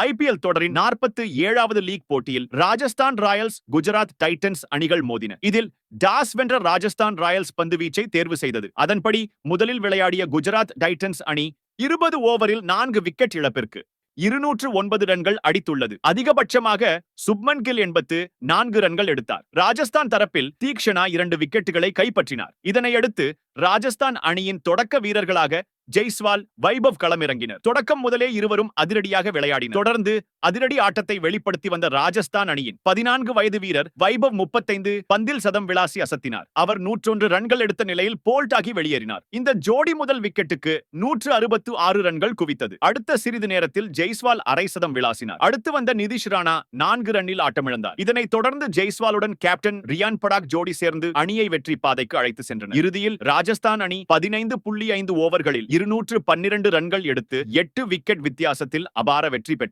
IPL தொடரின் நாற்பத்து ஏழாவது லீக் போட்டியில் ராஜஸ்தான் ராயல்ஸ் குஜராத் டைட்டன்ஸ் அணிகள் மோதின. இதில் டாஸ் வென்ற ராஜஸ்தான் ராயல்ஸ் பந்துவீச்சை தேர்வு செய்தது. அதன்படி முதலில் விளையாடிய குஜராத் டைட்டன்ஸ் அணி இருபது ஓவரில் நான்கு விக்கெட் இழப்பிற்கு இருநூற்று ஒன்பது ரன்கள் அடித்துள்ளது. அதிகபட்சமாக சுப்மன் கில் என்பத்து நான்கு ரன்கள் எடுத்தார். ராஜஸ்தான் தரப்பில் தீக்ஷனா இரண்டு விக்கெட்டுகளை கைப்பற்றினார். இதனையடுத்து ராஜஸ்தான் அணியின் தொடக்க வீரர்களாக ஜெய்ஸ்வால் வைபவ் களமிறங்கினர். தொடக்கம் முதலே இருவரும் அதிரடியாக விளையாடினர். தொடர்ந்து அதிரடி ஆட்டத்தை வெளிப்படுத்தி வந்த ராஜஸ்தான் அணியின் பதினான்கு வயது வீரர் வைபவ் முப்பத்தைந்து பந்தில் சதம் விளாசி அசத்தினார். அவர் நூற்றொன்று ரன்கள் எடுத்த நிலையில் போல்ட் ஆகி வெளியேறினார். இந்த ஜோடி முதல் விக்கெட்டுக்கு நூற்று அறுபத்து ஆறு ரன்கள் குவித்தது. அடுத்த சிறிது நேரத்தில் ஜெய்ஸ்வால் அரை சதம் விளாசினார். அடுத்து வந்த நிதிஷ் ராணா நான்கு ரன்னில் ஆட்டமிழந்தார். இதனைத் தொடர்ந்து ஜெய்ஸ்வாலுடன் கேப்டன் ரியான் படாக் ஜோடி சேர்ந்து அணியை வெற்றி பாதைக்கு அழைத்து சென்றனர். இறுதியில் ராஜஸ்தான் அணி பதினைந்து புள்ளி ஐந்து ஓவர்களில் இருநூற்று பன்னிரண்டு ரன்கள் எடுத்து எட்டு விக்கெட் வித்தியாசத்தில் அபார வெற்றி பெற்றார்